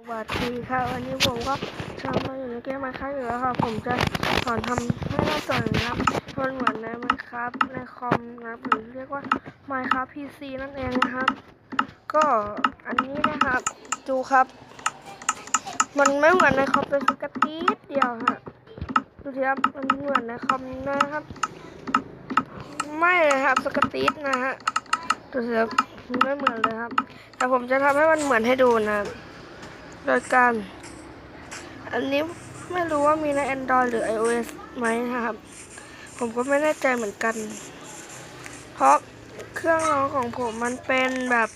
สวัสดีค่ะวันนี้ผมก็ชอบมาอยู่ในเกมมาครับอยู่แล้วค่ะ ผมจะสอนทำให้หน้าจอนะครับมันเหมือนในไมครับในคอมนะหรือเรียกว่า Minecraft PC นั่นเองนะครับ ก็อันนี้นะครับดูครับ มันไม่เหมือนในคอมเป็นสกตีดเดียวฮะดูสิครับมันเหมือนในคอมนะครับ ไม่เลยครับสกตีดนะฮะดูสิครับไม่เหมือนเลยครับ แต่ผมจะทำให้มันเหมือนให้ดูนะครับ โดยการ อันนี้ไม่รู้ว่ามีใน Android หรือ iOS ไหมนะครับ ผมก็ไม่แน่ใจเหมือนกัน เพราะเครื่องร้องของผมมันเป็นแบบ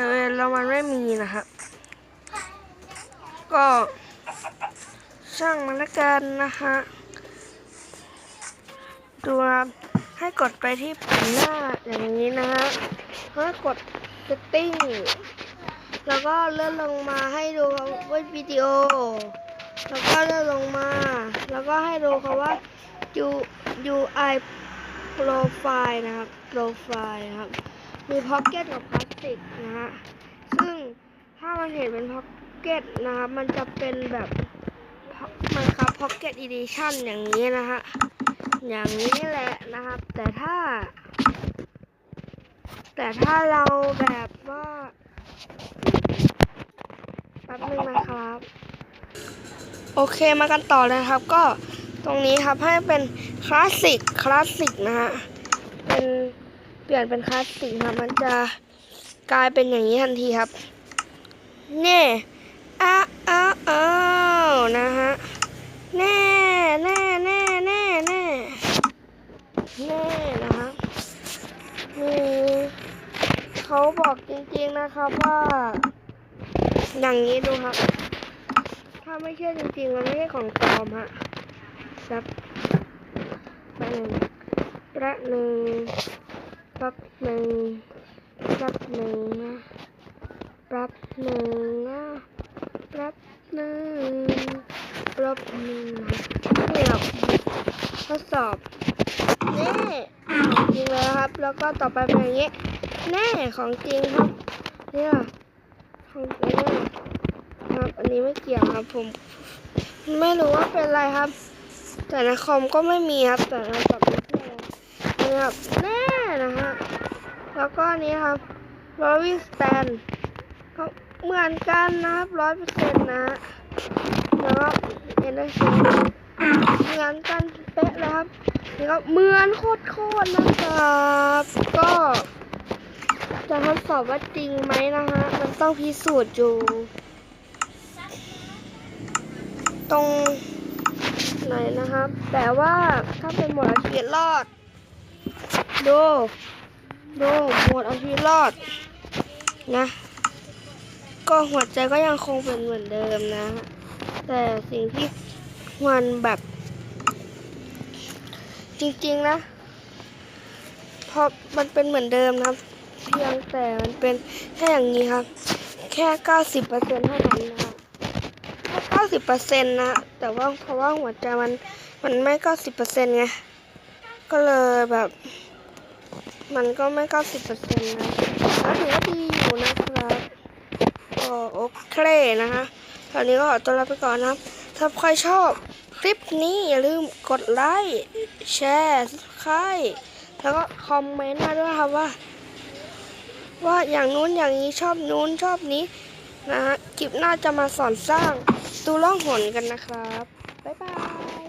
iOS แล้วมันไม่มีนะครับ ก็ช่างมันละกันนะฮะ ดูนะให้กดไปที่ปุ่มหน้าอย่างนี้นะฮะให้กด setting แล้วก็เลื่อนลงมาให้ดูคำว่าวิดีโอ แล้วก็เลื่อนลงมา แล้วก็ให้ดูคำว่า U UI profile นะครับ profile นะครับ มีพ็อกเก็ตกับพลาสติกนะฮะ ซึ่งถ้ามันเห็นเป็นพ็อกเก็ตนะครับ มันจะเป็นแบบมันครับพ็อกเก็ตอีดิชั่นอย่างนี้นะฮะ อย่างนี้แหละนะครับ แต่ถ้า แต่ถ้าเราแบบว่า แป๊บนึงนะครับ โอเคมากันต่อเลยครับ ก็ตรงนี้ครับให้เป็นคลาสสิกคลาสสิกนะฮะเป็นเปลี่ยนเป็นคลาสสิกครับมันจะกลายเป็นอย่างนี้ทันทีครับเน่อ้าวอ้าอ้านะฮะแน่แน่แน่แน่แน่แน่นะฮะมีเขาบอกจริงๆนะครับว่า อย่างนี้ดูครับ ถ้าไม่เชื่อจริงๆ มันไม่ใช่ของปลอมฮะครับแป๊บหนึ่งแป๊บหนึ่งแป๊บหนึ่งแป๊บหนึ่งนะแป๊บหนึ่งนะแป๊บหนึ่งแป๊บหนึ่งนี่ครับทดสอบนี่จริงเลยครับ แล้วก็ต่อไปเป็นอย่างนี้แน่ของจริงครับ เนี่ย ของจริงครับ อันนี้ไม่เกี่ยวครับผม ไม่รู้ว่าเป็นอะไรครับ แต่ในคอมก็ไม่มีครับ แต่ในกับไม่ใช่นี่ครับแน่นะฮะแล้วก็นี้ครับรอวิสแตนก็เหมือนกันนะครับร้อยเปอร์เซ็นต์นะแล้วก็เอ็นได้เชนเหมือนกันเป๊ะเลยครับนี่ก็เหมือนโคตรๆนะครับ ก็ จะทดสอบว่าจริงไหมนะฮะ มันต้องพิสูจน์อยู่ ตรงไหนนะครับ แต่ว่าถ้าเป็นหมดอาชีวิตรอด ดูดูหมดอาชีวิตรอด นะ ก็หัวใจก็ยังคงเป็นเหมือนเดิมนะ แต่สิ่งที่มันแบบ จริง ๆ นะเพราะมันเป็นเหมือนเดิมนะครับ เพียงแต่มันเป็นแค่อย่างนี้ครับ แค่เก้าสิบเปอร์เซ็นต์เท่านั้นนะครับแค่เก้าสิบเปอร์เซ็นต์นะ แต่ว่าเพราะว่าหัวใจมันมันไม่เก้าสิบเปอร์เซ็นต์ไง ก็เลยแบบ มันก็ไม่เก้าสิบเปอร์เซ็นต์นะแล้วถือว่าดีอยู่นะครับก็โอเคนะคะตอนนี้ก็ขอตัวลาไปก่อนนะครับ ถ้าใครชอบคลิปนี้อย่าลืมกดไลค์ แชร์ใครแล้วก็คอมเมนต์มาด้วยครับว่า ว่าอย่างนู้นอย่างนี้ชอบนู้นชอบนี้นะฮะคลิปหน้าจะมาสอนสร้างตูล่องหนกันนะครับ บ๊ายบาย